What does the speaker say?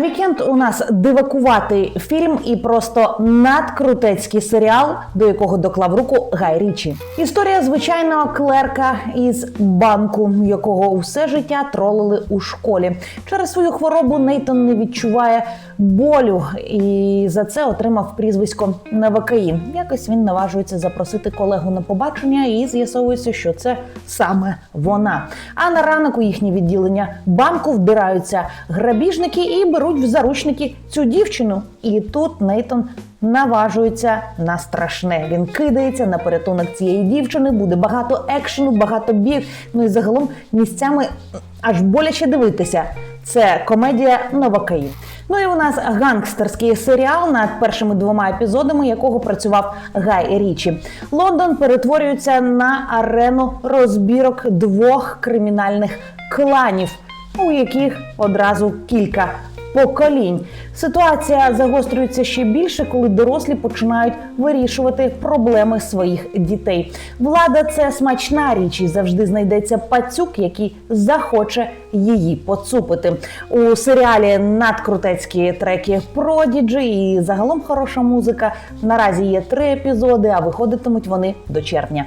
вікенд у нас дивакуватий фільм і просто надкрутецький серіал, до якого доклав руку Гай Річі. Історія звичайного клерка із банку, якого усе життя тролили у школі. Через свою хворобу Нейтон не відчуває болю і за це отримав прізвисько Навакаїн. Якось він наважується запросити колегу на побачення, і з'ясовується, що це саме вона. А на ранок у їхнє відділення банку вбираються грабіжники і беруть в заручники цю дівчину. І тут Нейтон наважується на страшне. Він кидається на порятунок цієї дівчини. Буде багато екшену, багато бів. Ну і загалом місцями аж боляче дивитися. Це комедія Новакаїн. Ну і у нас гангстерський серіал, над першими двома епізодами якого працював Гай Річі. Лондон перетворюється на арену розбірок двох кримінальних кланів, у яких одразу кілька поколінь. Ситуація загострюється ще більше, коли дорослі починають вирішувати проблеми своїх дітей. Влада це смачна річ, і завжди знайдеться пацюк, який захоче її поцупити. У серіалі надкрутецькі треки Продіджі і загалом хороша музика. Наразі є три епізоди, а виходитимуть вони до червня.